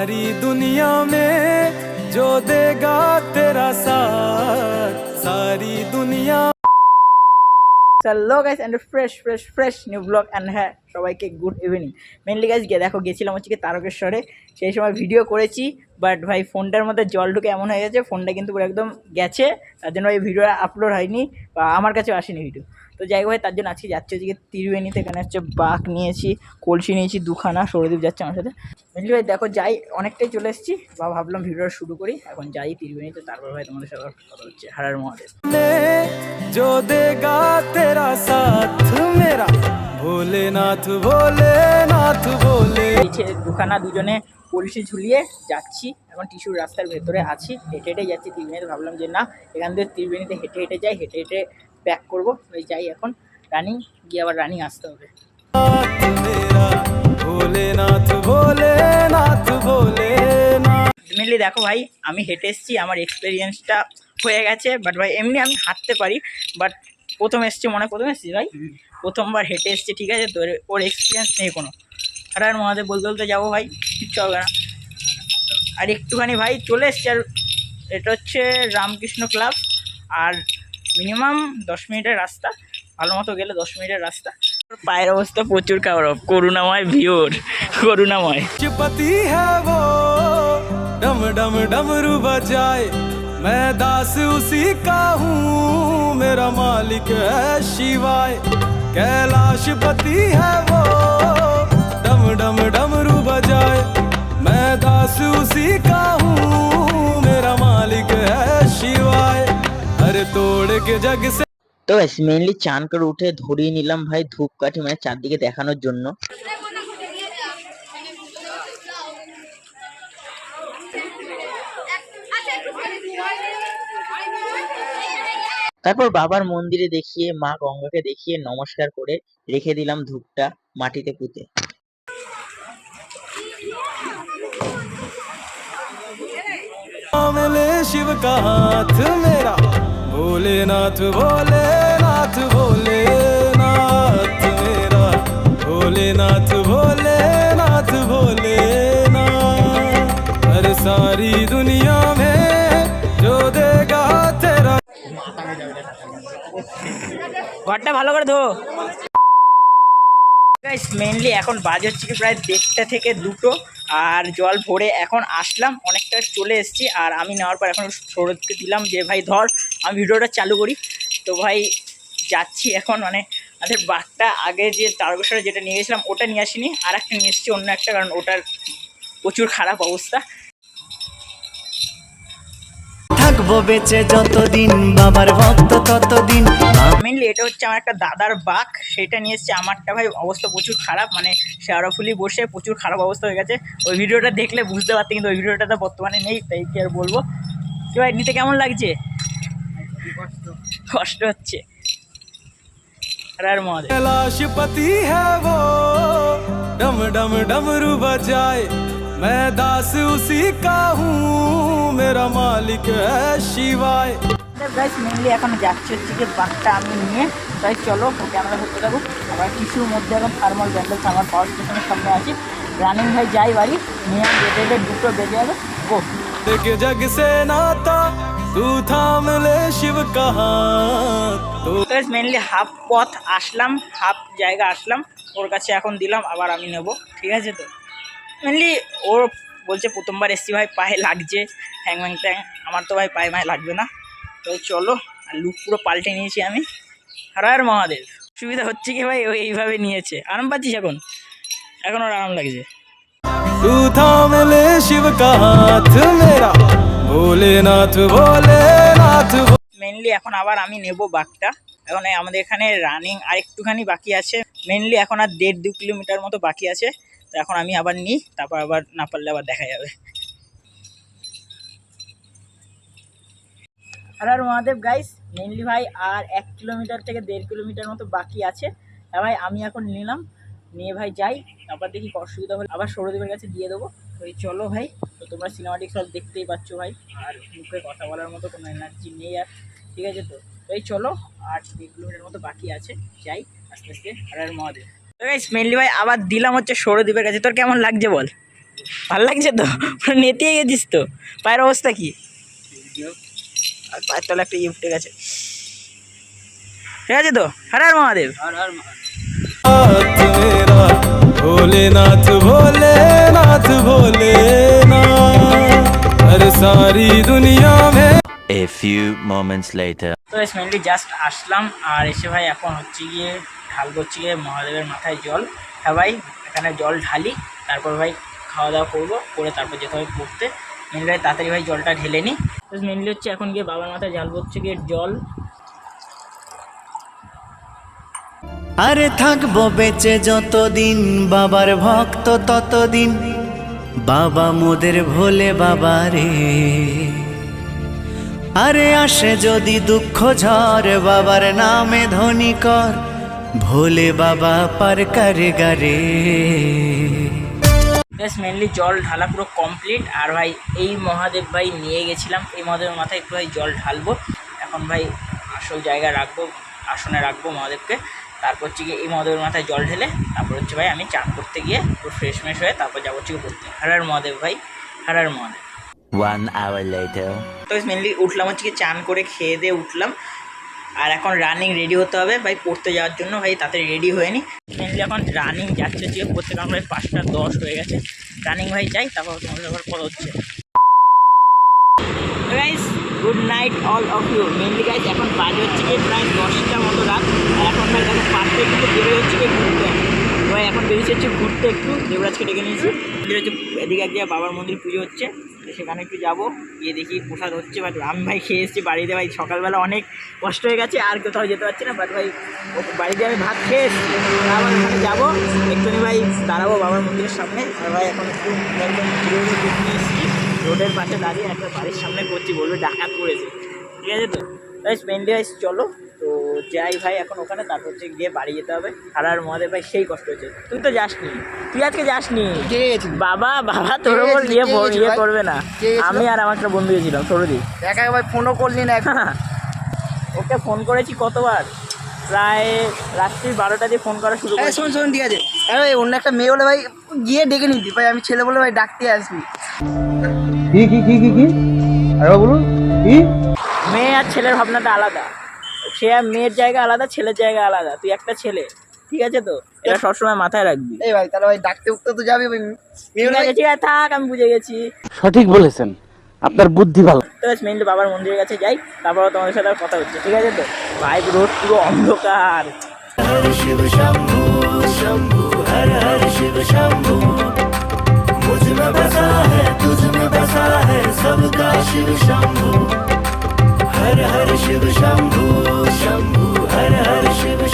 सारी दुनिया में जो देगा तेरा साथ सारी दुनिया hello guys and fresh fresh fresh new blog and হ্যাঁ সবাইকে গুড ইভিনিং মেনলি গাইজ গিয়ে দেখো গেছিলাম হচ্ছে কি তারকেশ্বরে সেই সময় ভিডিও করেছি বাট ভাই ফোনটার মধ্যে জল ঢুকে এমন হয়ে গেছে ফোনটা কিন্তু পুরো একদম গেছে তার জন্য এই ভিডিও আপলোড হয়নি বা আমার কাছেও আসেনি ভিডিও তো যাই হোক ভাই তার জন্য আজকে যাচ্ছি হচ্ছে কি ত্রিবেণীতে এখানে হচ্ছে বাঘ নিয়েছি কলসি নিয়েছি দুখানা সৌরদীপ যাচ্ছে আমার সাথে মেনলি ভাই দেখো যাই অনেকটাই চলে এসেছি বা ভাবলাম ভিডিওটা শুরু করি এখন যাই ত্রিবেণীতে তারপর ভাই তোমাদের সাথে আবার কথা হচ্ছে হারার মহাদেব में जो देगा तेरा साथ मेरा भोलेनाथ भोलेनाथ भोले নিচে দুখানা দুজনে কলসি ঝুলিয়ে যাচ্ছি এখন টিস্যুর রাস্তার ভেতরে আছি হেঁটে হেঁটে যাচ্ছি ত্রিবেণীতে ভাবলাম যে না এখান থেকে ত্রিবেণীতে হেঁটে হেঁটে যাই হেঁটে হেঁটে ব্যাক করব ওই যাই এখন রানিং গিয়ে আবার রানিং আসতে হবে। মেনলি দেখো ভাই আমি হেঁটে এসেছি আমার এক্সপিরিয়েন্সটা হয়ে গেছে বাট ভাই এমনি আমি হাঁটতে পারি বাট প্রথম এসছি মনে প্রথম এসছি ভাই? প্রথমবার হেঁটে এসছি ঠিক আছে? তোর ওর এক্সপিরিয়েন্স নেই কোনো। আর মহাদেব বলতে বলতে যাব ভাই কিচ্ছু হবে না আর একটুখানি ভাই চলে এসছি আর এটা হচ্ছে রামকৃষ্ণ ক্লাব আর মিনিমাম দশ মিনিটের রাস্তা ভালো মতো গেলে দশ মিনিটের রাস্তা পায়ের অবস্থা প্রচুর খারাপ করুণাময় ভিওর করুণাময় पति है वो डम डम डमरू बजाए मैं दास उसी का हूँ मेरा मालिक है शिवाय कैलाश पति है वो डम डम डमरू बजाए मैं दास उसी का हूँ अरे तोड़ के जग से তো মেনলি চান করে উঠে ধরিয়ে নিলাম ভাই ধূপকাঠি মানে চারদিকে দেখানোর জন্য তারপর বাবার মন্দিরে দেখিয়ে মা গঙ্গাকে দেখিয়ে নমস্কার করে রেখে দিলাম ধূপটা মাটিতে পুঁতে मिले शिव का हाथ ভোলেনাথ ভোলেনাথ ভোলেনাথ মেরা। ভোলেনাথ ভোলেনাথ ভোলেনাথ। হর সারি দুনিয়া মে জো দেগা তেরা। ঘরটা ভালো করে ধো। গাইস মেনলি এখন বাজে হচ্ছে প্রায় দেড়টা থেকে দুটো, আর জল ভরে এখন আসলাম, অনেকটা চলে এসছি, আর আমি নেওয়ার পর এখন সৌরভকে দিলাম যে, ভাই, ধর আমি ভিডিওটা চালু করি। তো ভাই যাচ্ছি এখন মানে আমাদের বাঘটা আগে যে তারকেশ্বরে যেটা নিয়ে গেছিলাম ওটা নিয়ে আসিনি। আর একটা নিয়ে এসেছি অন্য একটা কারণ ওটার প্রচুর খারাপ অবস্থা। থাকব বেঁচে যতদিন বাবার ভক্ত ততদিন। মেনলি এটা হচ্ছে আমার একটা দাদার বাঘ সেটা নিয়ে এসছে। আমারটা ভাই অবস্থা প্রচুর খারাপ মানে শেয়ারফুলি বসে প্রচুর খারাপ অবস্থা হয়ে গেছে। ওই ভিডিওটা দেখলে বুঝতে পারতে কিন্তু ওই ভিডিওটা তো বর্তমানে নেই তাই কি আর বলব? কি ভাই নিতে কেমন লাগছে? কষ্ট হচ্ছে আর আর মহাদেব कैलाश पति है वो डम डम डमरू बजाए मैं दास उसी का हूँ मेरा मालिक है शिवाय গাইস মেনলি এখন যাচ্ছে হচ্ছে কি বাঘটা আমি নিয়ে তাই চলো ওকে আমরা ধরতে থাকবো আবার কিছুর মধ্যে এখন থার্মাল ব্যান্ডেলস আমার পাওয়ার স্টেশনের সামনে আছি রানিং ভাই যাই বাড়ি নিয়ে বেঁধে বেঁধে দুটো বেজে যাবে ও के जग से नाता तू थाम ले शिव का हाथ तो মেনলি হাফ পথ আসলাম হাফ জায়গা আসলাম ওর কাছে এখন দিলাম আবার আমি নেব ঠিক আছে তো মেনলি ও বলছে প্রথমবার এসছি ভাই পায়ে লাগছে হ্যাং ম্যাং ট্যাং আমার তো ভাই পায়ে মায়ে লাগবে না তো চলো আর লুক পুরো পাল্টে নিয়েছি আমি আর আর মহাদেব সুবিধা হচ্ছে কি ভাই ও এইভাবে নিয়েছে আরাম পাচ্ছিস এখন এখন ওর আরাম লাগছে तू थाम ले शिव का हाथ मेरा भोलेनाथ भोलेनाथ মেনলি এখন আবার আমি নেব বাঘটা। এখন আমাদের এখানে রানিং আর একটুখানি বাকি আছে। মেনলি এখন আর দেড় দু কিলোমিটার মতো বাকি আছে। তো এখন আমি আবার নিই, তারপর আবার না পারলে আবার দেখা যাবে। আর আর মহাদেব গাইস মেনলি ভাই আর এক কিলোমিটার থেকে দেড় কিলোমিটার মতো বাকি আছে। হ্যাঁ ভাই, আমি এখন নিলাম। নিয়ে ভাই যাই, তারপর দেখি অসুবিধা হলে আবার সৌরদেবের কাছে দিয়ে দেবো। তো এই চলো ভাই, তো তোমরা সিনেমাটিক সব দেখতেই পাচ্ছ ভাই। আর মুখে কথা বলার মতো কোনো এনার্জি নেই আর। ঠিক আছে তো তো এই চলো আর দেড় কিলোমিটার মতো বাকি আছে যাই আস্তে আস্তে আর আর মহাদেব তো গাইস মেনলি ভাই আবার দিলাম হচ্ছে সৌরদীপের কাছে তোর কেমন লাগছে বল ভালো লাগছে তো পুরো নেতিয়ে গেছিস তো পায়ের অবস্থা কি আর পায়ের তলে একটা ইয়ে উঠে গেছে ঠিক আছে তো হর হর মহাদেব हाथ मेरा भोलेनाथ भोलेनाथ भोलेनाथ हर सारी दुनिया में A few moments later. তো মেনলি জাস্ট আসলাম আর এসে ভাই এখন হচ্ছে গিয়ে ঢাল করছি গিয়ে মহাদেবের মাথায় জল। হ্যাঁ ভাই এখানে জল ঢালি তারপর ভাই খাওয়া দাওয়া করব করে তারপর যেতে হবে পড়তে। মেনলি ভাই তাড়াতাড়ি ভাই জলটা ঢেলে নিই তো মেনলি হচ্ছে এখন গিয়ে বাবার মাথায় জাল হচ্ছে গিয়ে জল। আরে থাকব বেঁচে যতদিন বাবার ভক্ত ততদিন। বাবা মোদের ভোলে বাবা রে আরে আসে যদি দুঃখ ঝড়, বাবার নামে ধনী কর, ভোলে বাবা পার করে গারে বেশ মেনলি জল ঢালা পুরো কমপ্লিট আর ভাই, এই মহাদেব ভাই নিয়ে গেছিলাম। এই মহাদেবের মাথায় একটু ভাই জল ঢালবো। এখন ভাই আসল জায়গায় রাখব, আসনে রাখব মহাদেবকে। তারপর হচ্ছে গিয়ে এই মহাদেবের মাথায় জল ঢেলে, তারপর হচ্ছে ভাই আমি চান করতে গিয়ে পুরো ফ্রেশ মেশ হয়ে তারপর যাব হচ্ছে ঘুরতে হারার মহাদেব ভাই হারার মহাদেব। One hour later. তো মেনলি উঠলাম হচ্ছে কি, চান করে খেয়ে দিয়ে উঠলাম। আর এখন রানিং রেডি হতে হবে। ভাই, পড়তে যাওয়ার জন্য ভাই, তাড়াতাড়ি রেডি হয়ে নি মেনলি এখন রানিং যাচ্ছে হচ্ছে পড়তে কারণ ভাই পাঁচটা দশ হয়ে গেছে। রানিং ভাই যাই, তারপর তোমাদের আবার কল হচ্ছে। Guys good night all of you mainly guys এখন বাজে হচ্ছে কি, প্রায় দশটা মতো রাত। আর এখন ভাই, দেখো পাঁচটা কিন্তু বেরোয় হচ্ছে কি ঘুরতে। ভাই, এখন বেরিয়েছে হচ্ছে ঘুরতে একটু। দেবরাজকে ডেকে নিয়েছি। হচ্ছে, এদিকে এক জায়গায় বাবার মন্দির পুজো হচ্ছে। সেখানে একটু যাব। গিয়ে দেখি প্রসাদ হচ্ছে বাট আমি ভাই খেয়ে এসেছি বাড়িতে। ভাই সকালবেলা অনেক কষ্ট হয়ে গেছে, আর কোথাও যেতে পারছি না বাট ভাই বাড়িতে আমি ভাত খেয়ে এসেছি। আবার ওখানে যাব, একটুখানি ভাই দাঁড়াবো বাবার মন্দিরের সামনে, আর ভাই এখন একটু এসেছি। রোডের পাশে দাঁড়িয়ে একটা বাড়ির সামনে করছি বলবে ডাকাত করেছে। ঠিক আছে তো? ভাই স্পেন্ডে আইস চলো। তো যাই ভাই এখন ওখানে তারপর হচ্ছে গিয়ে বাড়ি যেতে হবে। আর আর মহাদেব ভাই সেই কষ্ট হয়েছে। তুই তো যাসনি। তুই আজকে যাসনি। বাবা বাবা তোর ওপর ইয়ে ইয়ে করবে না। আমি আর আমার একটা বন্ধু গেছিলাম সরুদি। একা ভাই ফোনও করলি না এখন? ওকে ফোন করেছি কতবার? প্রায় রাত্রি বারোটা দিয়ে ফোন করা শুরু করেছি। শোন শোন ঠিক আছে। আরে ভাই অন্য একটা মেয়ে বলে ভাই গিয়ে ডেকে নিবি। ভাই আমি ছেলে বলে ভাই ডাকতে আসবি। কি কি কি কি কি? আরে বলুন কি? মেয়ে আর ছেলের ভাবনাটা আলাদা। সে আর মেয়ের জায়গা আলাদা ছেলের জায়গা আলাদা তুই একটা ছেলে ঠিক আছে তো এটা সবসময় মাথায় রাখবি এই ভাই তাহলে ভাই ডাকতে উঠতে তো যাবি ভাই মেয়ে ঠিক বলে আছে ঠিক আছে থাক আমি বুঝে গেছি সঠিক বলেছেন আপনার বুদ্ধি ভালো তো মেনলি বাবার মন্দিরের কাছে যাই তারপর তোমাদের সাথে আর কথা হচ্ছে ঠিক আছে তো ভাই রোড পুরো অন্ধকার हर शिव शंभु शंभु हर हर शिव शंभु मुझ में बसा है तुझ में बसा है सबका शिव शंभु हर हर शिव शम्भो शम्भो हर हर शिव